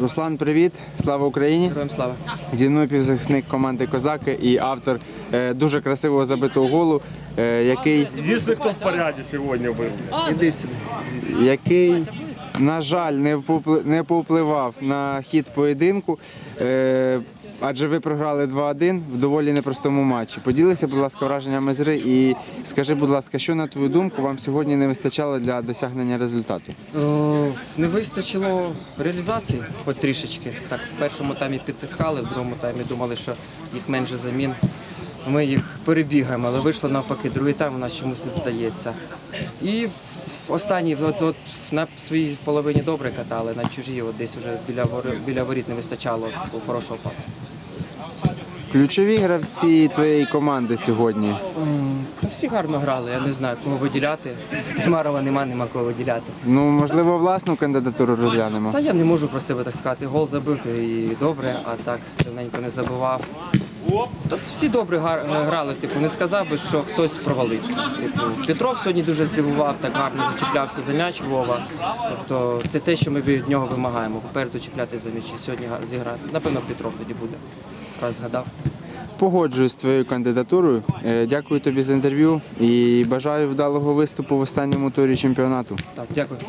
Руслан, привіт! Слава Україні! Героям слава. Зі мною півзахисник команди Козаки і автор е, дуже красивого забитого голу, е, який, Единственный, хто в поряді сьогодні був. Іди сюди. який, на жаль, не повпливав на хід поєдинку. Е, Адже ви програли 2-1 в доволі непростому матчі. Поділися, будь ласка, враженнями з гри і скажи, будь ласка, що на твою думку вам сьогодні не вистачало для досягнення результату? Не вистачило реалізації хоч трішечки. Так, в першому таймі підтискали, в другому таймі думали, що їх менше замін. Ми їх перебігаємо, але вийшло навпаки. Другий тайм у нас чомусь не здається. І останній, от, от на своїй половині добре катали, на чужій, от десь вже біля, вори- біля воріт не вистачало хорошого пасу. Ключові гравці твоєї команди сьогодні. М, Всі гарно грали, я не знаю, кого виділяти. Тимарова нема, нема кого виділяти. Ну, можливо, власну кандидатуру розглянемо. Та я не можу про себе так сказати. Гол забив то і добре, а так давненько не забував. Та всі добре гар- грали, типу, не сказав би, що хтось провалився. Типу, Петров сьогодні дуже здивував, так гарно зачіплявся за м'яч Вова. Тобто це те, що ми від нього вимагаємо. Попереду чіпляти за м'ячі. Сьогодні гар- зіграти. Напевно, Петров тоді буде. Раз згадав. Погоджуюсь з твоєю кандидатурою. Е, Дякую тобі за інтерв'ю і бажаю вдалого виступу в останньому турі чемпіонату. Так, дякую.